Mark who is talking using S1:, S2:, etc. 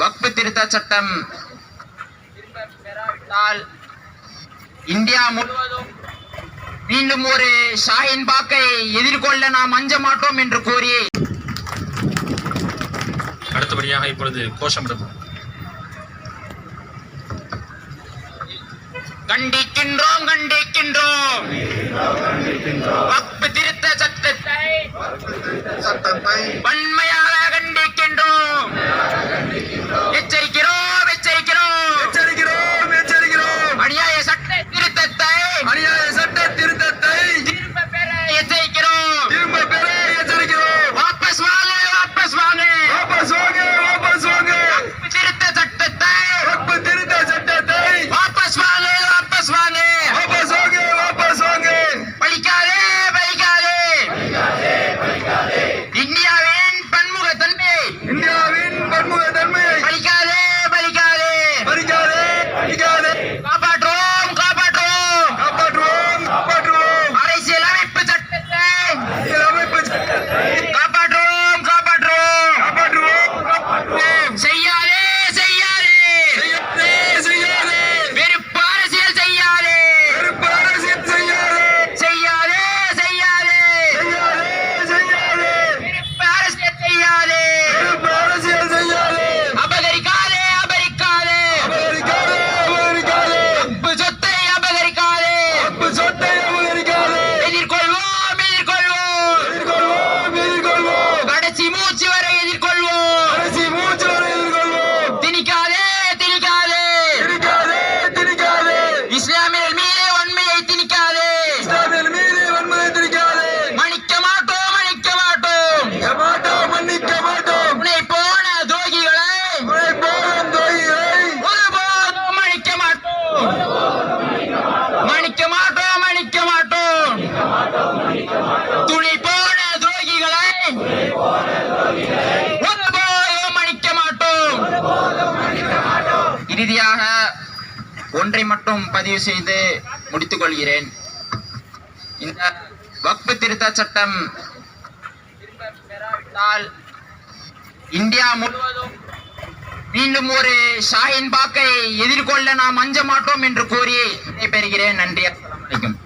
S1: வக்பு திருத்த சட்டம் பெறாவிட்டால் இந்தியா முழுவதும் மீண்டும் ஒரு ஷாயின் பாக்கை எதிர்கொள்ள நாம் அஞ்ச மாட்டோம் என்று கூறி
S2: அடுத்தபடியாக இப்பொழுது கோஷமிடப்படும்
S1: கண்டிக்கின்றோம் கண்டிக்கின்றோம். இறுதியாக ஒன்றை மட்டும் பதிவு செய்து முடித்துக் கொள்கிறேன். இந்த வக்பு திருத்த சட்டம் இந்தியா முழுவதும் மீண்டும் ஒரு ஷாஹின் பாக்கை எதிர்கொள்ள நாம் அஞ்ச மாட்டோம் என்று கூறி பெறுகிறேன் நன்றி. அஸ்லாம் வலைக்கும்